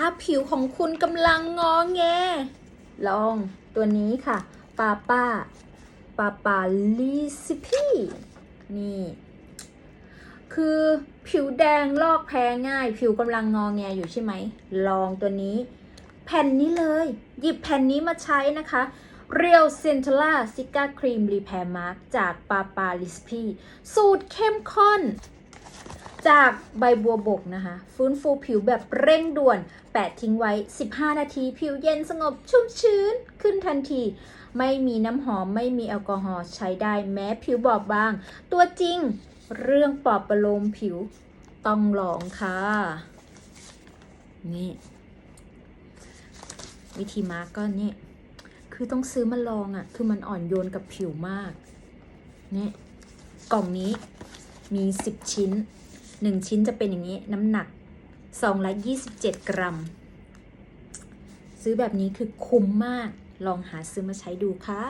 ถ้าผิวของคุณกำลังงอแง ลองตัวนี้ค่ะปาป้าปาปาลิซิพีนี่ คือผิวแดงลอกแพ้ง่าย ผิวกำลังงองแงอยู่ใช่ไหม ลองตัวนี้ แผ่นนี้เลย หยิบแผ่นนี้มาใช้นะคะ Real Centella s i c a Cream Repair Mark จากปาปาลิสพีสูตรเข้มข้น จากใบบัวบกนะคะ ฟื้นฟูผิวแบบเร่งด่วน แปะทิ้งไว้ 15 นาที ผิวเย็นสงบชุ่มชื้นขึ้นทันที ไม่มีน้ำหอมไม่มีแอลกอฮอล์ใช้ได้แม้ผิวบอบบาง ตัวจริงเรื่องปลอบประโลมผิวต้องลองค่ะ นี่ วิธีมาร์กก็นี่ คือต้องซื้อมาลองอะ่ะ คือมันอ่อนโยนกับผิวมาก นี่ กล่องนี้มี 10 ชิ้น 1 ชิ้นจะเป็นอย่างนี้น้ำหนักซองละ 27 กรัม ซื้อแบบนี้คือคุ้มมากลองหาซื้อมาใช้ดูค่ะ